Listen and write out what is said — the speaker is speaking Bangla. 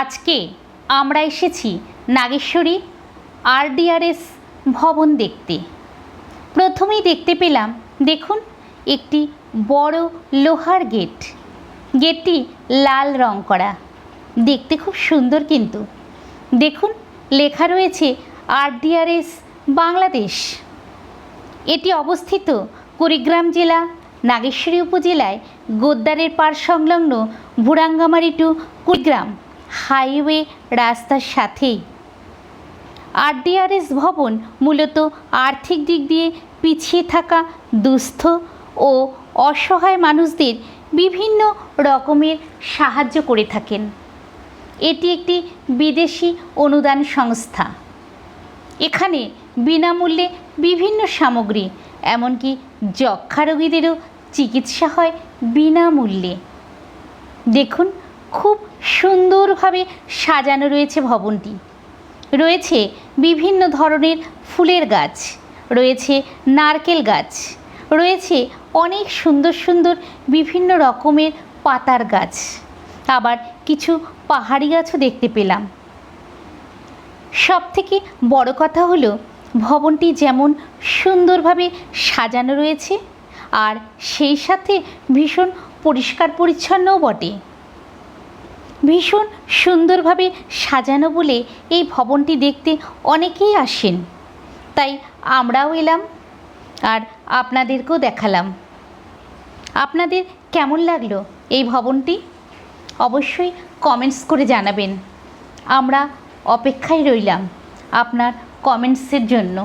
আজকে আমরা এসেছি নাগেশ্বরী আরডিআরএস ভবন দেখতে। প্রথমেই দেখতে পেলাম, দেখুন, একটি বড় লোহার গেট। গেটটি লাল রং করা। দেখতে খুব সুন্দর কিন্তু। দেখুন, লেখা রয়েছে আরডিআরএস বাংলাদেশ। এটি অবস্থিত কুড়িগ্রাম জেলা, নাগেশ্বরী উপজেলায়, গোদ্দারের পাড় সংলগ্ন বুড়াঙ্গামারি টু কুড়িগ্রাম। হাইওয়ে রাস্তার সাথেই। আরডিআরএস ভবন মূলত আর্থিক দিক দিয়ে পিছিয়ে থাকা দুস্থ ও অসহায় মানুষদের বিভিন্ন রকমের সাহায্য করে থাকেন। এটি একটি বিদেশি অনুদান সংস্থা। এখানে বিনামূল্যে বিভিন্ন সামগ্রী, এমনকি যক্ষা রোগীদেরও চিকিৎসা হয় বিনামূল্যে। দেখুন খুব সুন্দরভাবে সাজানো রয়েছে ভবনটি। রয়েছে বিভিন্ন ধরনের ফুলের গাছ, রয়েছে নারকেল গাছ, রয়েছে অনেক সুন্দর সুন্দর বিভিন্ন রকমের পাতার গাছ। আবার কিছু পাহাড়ি গাছও দেখতে পেলাম। সব থেকে বড় কথা হলো, ভবনটি যেমন সুন্দরভাবে সাজানো রয়েছে, আর সেই সাথে ভীষণ পরিষ্কার পরিচ্ছন্নও বটে। ভীষণ সুন্দরভাবে সাজানো বলে এই ভবনটি দেখতে অনেকেই আসেন। তাই আমরাও এলাম আর আপনাদেরকেও দেখালাম। আপনাদের কেমন লাগল এই ভবনটি? অবশ্যই কমেন্টস করে জানাবেন। আমরা অপেক্ষায় রইলাম আপনার কমেন্টসের জন্য।